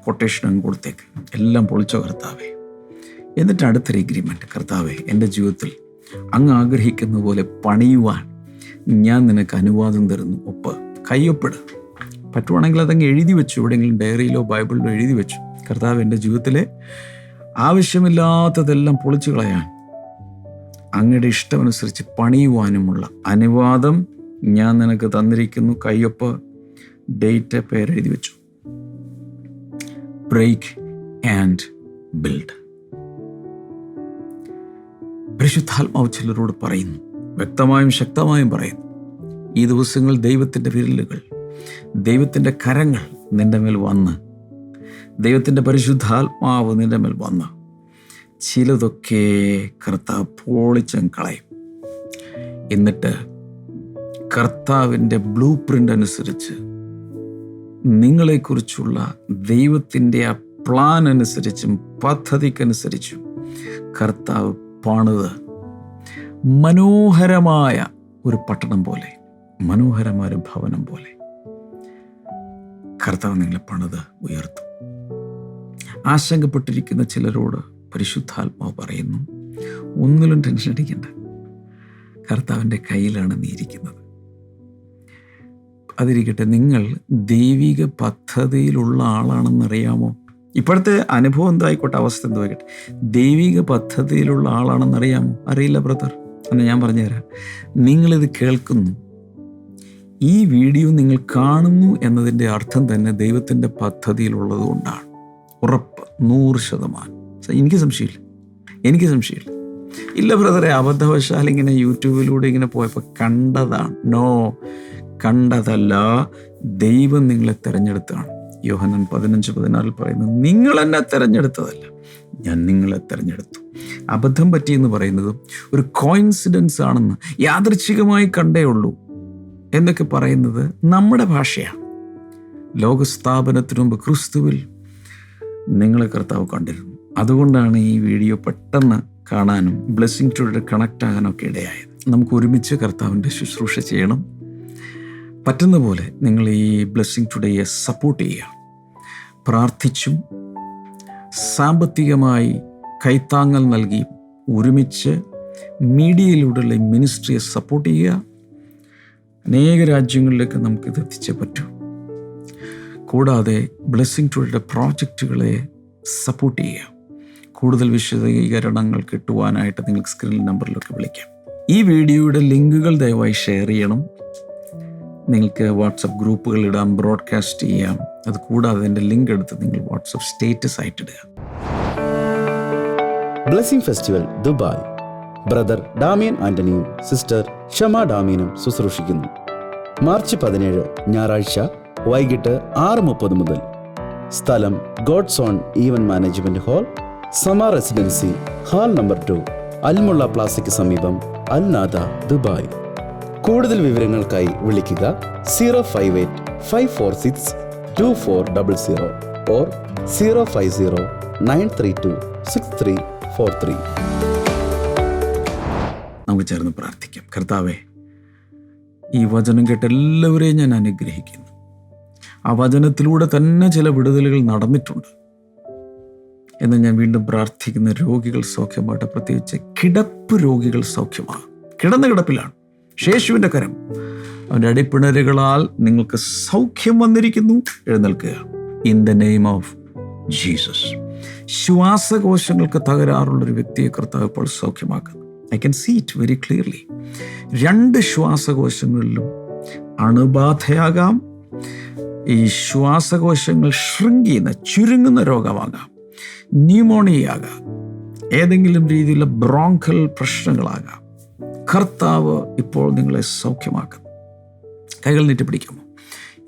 കൊട്ടേഷൻ അങ്ങ് കൊടുത്തേക്ക്. എല്ലാം പൊളിച്ചോ കർത്താവേ. എന്നിട്ട് അടുത്തൊരു എഗ്രിമെന്റ് കർത്താവേ എന്റെ ജീവിതത്തിൽ അങ്ങ് ആഗ്രഹിക്കുന്ന പോലെ പണിയുവാൻ ഞാൻ നിനക്ക് അനുവാദം തരുന്നു. ഒപ്പ് കയ്യൊപ്പിട്. പറ്റുവാണെങ്കിൽ അതങ്ങ് എഴുതി വെച്ചു. എവിടെയെങ്കിലും ഡയറിയിലോ ബൈബിളിലോ എഴുതി വെച്ചു. കർത്താവ് എന്റെ ജീവിതത്തിലെ ആവശ്യമില്ലാത്തതെല്ലാം പൊളിച്ചു കളയാൻ. അങ്ങയുടെ ഇഷ്ടമനുസരിച്ച് പണിയുവാനുമുള്ള അനുവാദം ഞാൻ നിനക്ക് തന്നിരിക്കുന്നു. കയ്യൊപ്പ് ഡേറ്റ് പേരെഴുതി വെച്ചു. ബ്രേക്ക് ആൻഡ് ബിൽഡ് പരിശുദ്ധാത്മാവ് ചിലരോട് പറയുന്നു വ്യക്തമായും ശക്തമായും പറയുന്നു ഈ ദിവസങ്ങൾ ദൈവത്തിന്റെ വിരലുകൾ ദൈവത്തിന്റെ കരങ്ങൾ നിന്റെ മേൽ വന്ന് ദൈവത്തിന്റെ പരിശുദ്ധാത്മാവ് നിന്റെ മേൽ വന്ന് ചിലതൊക്കെ കർത്താവ് പോളിച്ചം കളയും. എന്നിട്ട് കർത്താവിന്റെ ബ്ലൂ പ്രിന്റ് അനുസരിച്ച് നിങ്ങളെക്കുറിച്ചുള്ള ദൈവത്തിന്റെ ആ പ്ലാൻ അനുസരിച്ചും പദ്ധതിക്കനുസരിച്ചും കർത്താവ് പണിത് മനോഹരമായ ഒരു പട്ടണം പോലെ മനോഹരമായ ഒരു ഭവനം പോലെ കർത്താവ് നിങ്ങളെ പണിത് ഉയർത്തും. ആശങ്കപ്പെട്ടിരിക്കുന്ന ചിലരോട് പരിശുദ്ധാത്മാവ് പറയുന്നു ഒന്നിലും ടെൻഷൻ അടിക്കണ്ട. കർത്താവിന്റെ കയ്യിലാണ് നീ ഇരിക്കുന്നത്. അതിരിക്കട്ടെ നിങ്ങൾ ദൈവിക പദ്ധതിയിലുള്ള ആളാണെന്നറിയാമോ? ഇപ്പോഴത്തെ അനുഭവം എന്തായിക്കോട്ടെ അവസ്ഥ എന്തോ ആയിക്കോട്ടെ ദൈവിക പദ്ധതിയിലുള്ള ആളാണെന്നറിയാമോ? അറിയില്ല ബ്രദർ എന്ന് ഞാൻ പറഞ്ഞുതരാം. നിങ്ങളിത് കേൾക്കുന്നു. ഈ വീഡിയോ നിങ്ങൾ കാണുന്നു എന്നതിന്റെ അർത്ഥം തന്നെ ദൈവത്തിന്റെ പദ്ധതിയിലുള്ളത് കൊണ്ടാണ്. ഉറപ്പ് നൂറ് ശതമാനം. എനിക്ക് സംശയമില്ല. എനിക്ക് സംശയമില്ല. ഇല്ല ബ്രദറെ അബദ്ധവശാൽ ഇങ്ങനെ യൂട്യൂബിലൂടെ ഇങ്ങനെ പോയപ്പോൾ കണ്ടതാണ്. നോ കണ്ടതല്ല. ദൈവം നിങ്ങളെ തിരഞ്ഞെടുത്താണ് യോഹനൻ പതിനഞ്ച് പതിനാറിൽ പറയുന്നത് നിങ്ങൾ എന്നെ തിരഞ്ഞെടുത്തതല്ല ഞാൻ നിങ്ങളെ തിരഞ്ഞെടുത്തു. അബദ്ധം പറ്റിയെന്ന് പറയുന്നത് ഒരു കോയിൻസിഡൻസ് ആണെന്ന് യാദൃച്ഛികമായി കണ്ടേ ഉള്ളൂ എന്നൊക്കെ പറയുന്നത് നമ്മുടെ ഭാഷയാണ്. ലോകസ്ഥാപനത്തിനു മുമ്പ് ക്രിസ്തുവിൽ നിങ്ങളെ കർത്താവ് കണ്ടിരുന്നു. അതുകൊണ്ടാണ് ഈ വീഡിയോ പെട്ടെന്ന് കാണാനും ബ്ലെസ്സിങ് ടുഡേ കണക്ട് ആകാനൊക്കെ ഇടയായത്. നമുക്ക് ഒരുമിച്ച് കർത്താവിന്റെ ശുശ്രൂഷ ചെയ്യണം. പറ്റുന്ന പോലെ നിങ്ങൾ ഈ ബ്ലെസ്സിങ് ടുഡേയെ സപ്പോർട്ട് ചെയ്യുക. പ്രാർത്ഥിച്ചും സാമ്പത്തികമായി കൈത്താങ്ങൽ നൽകി ഒരുമിച്ച് മീഡിയയിലൂടെയുള്ള മിനിസ്ട്രിയെ സപ്പോർട്ട് ചെയ്യുക. അനേക രാജ്യങ്ങളിലേക്ക് നമുക്കിത് എത്തിച്ചേ പറ്റൂ. കൂടാതെ ബ്ലെസ്സിങ് ടുഡേയുടെ പ്രോജക്റ്റുകളെ സപ്പോർട്ട് ചെയ്യുക. കൂടുതൽ വിശദീകരണങ്ങൾ കിട്ടുവാനായിട്ട് നിങ്ങൾക്ക് സ്ക്രീൻ നമ്പറിലൊക്കെ വിളിക്കാം. ഈ വീഡിയോയുടെ ലിങ്കുകൾ ദയവായി ഷെയർ ചെയ്യണം. നിങ്ങൾക്ക് വാട്സപ്പ് ഗ്രൂപ്പുകൾ ഇടാം ബ്രോഡ്കാസ്റ്റ് ചെയ്യാം. അത് കൂടാതെ എന്റെ ലിങ്ക് എടുത്ത് നിങ്ങൾ WhatsApp status ആയിട്ടിടുക blessing festival Dubai. Brother Damian ആന്റണിയും sister Shama ഡാമിയനും ശുശ്രൂഷിക്കുന്നു. മാർച്ച് പതിനേഴ് ഞായറാഴ്ച വൈകിട്ട് ആറ് മുപ്പത് മുതൽ. സ്ഥലം God's own event management hall Sama residency hall number two Almulla പ്ലാസയ്ക്ക് സമീപം അൽനാദ ദുബായ്. കൂടുതൽ വിവരങ്ങൾക്കായി വിളിക്കുക zero five eight five four six two four double zero or zero five zero nine three two six three four three. നമുക്ക് ചേർന്ന് പ്രാർത്ഥിക്കാം. കർത്താവേ ഈ വചനം കേട്ട് എല്ലാവരെയും ഞാൻ അനുഗ്രഹിക്കുന്നു. ആ വചനത്തിലൂടെ തന്നെ ചില വിടുതലുകൾ നടന്നിട്ടുണ്ട്. എന്ന് ഞാൻ വീണ്ടും പ്രാർത്ഥിക്കുന്ന രോഗികൾ സൗഖ്യമാകട്ടെ. പ്രത്യേകിച്ച് കിടപ്പ് രോഗികൾ സൗഖ്യമാകും കിടന്ന കിടപ്പിലാണ്. ശേഷുവിന്റെ കരം. അവന്റെ അടിപ്പിണരുകളാൽ നിങ്ങൾക്ക് സൗഖ്യം വന്നിരിക്കുന്നു. എഴുന്നേൽക്കുക. In the name of Jesus ശ്വാസകോശങ്ങൾക്ക് തകരാറുള്ളൊരു വ്യക്തിയെ കർത്താവ് ഇപ്പോൾ സൗഖ്യമാക്കുന്നു. I can see it very clearly രണ്ട് ശ്വാസകോശങ്ങളിലും അണുബാധയാകാം. ഈ ശ്വാസകോശങ്ങൾ ചെയ്യുന്ന ചുരുങ്ങുന്ന രോഗമാകാം. ന്യൂമോണിയാകാം ഏതെങ്കിലും രീതിയിലുള്ള ബ്രോങ്കൽ പ്രശ്നങ്ങളാകാം. കർത്താവ് ഇപ്പോൾ നിങ്ങളെ സൗഖ്യമാക്കുന്നു. കൈകൾ നീട്ടി പിടിക്കുമോ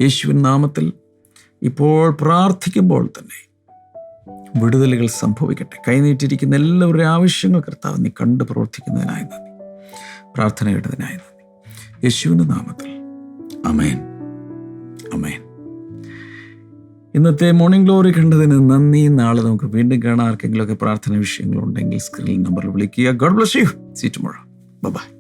യേശുവിൻ നാമത്തിൽ ഇപ്പോൾ പ്രാർത്ഥിക്കുമ്പോൾ തന്നെ വിടുതലുകൾ സംഭവിക്കട്ടെ. കൈനീട്ടിരിക്കുന്ന എല്ലാവരുടെ ആവശ്യങ്ങൾ കർത്താവ് നീ കണ്ട് പ്രവർത്തിക്കുന്നതിനായി നന്ദി. പ്രാർത്ഥന കേട്ടതിനായി നന്ദി. യേശുവിന്റെ നാമത്തിൽ. അമേൻ അമേൻ ഇന്നത്തെ മോർണിംഗ് ഗ്ലോറി കണ്ടതിന് നന്ദി. നാളെ നമുക്ക് വീണ്ടും കാണാൻ ആർക്കെങ്കിലുമൊക്കെ പ്രാർത്ഥന വിഷയങ്ങളുണ്ടെങ്കിൽ സ്ക്രീൻ നമ്പറിൽ വിളിക്കുക. ഗോഡ് ബ്ലസ് യു സീറ്റ് മുഴ ബൈ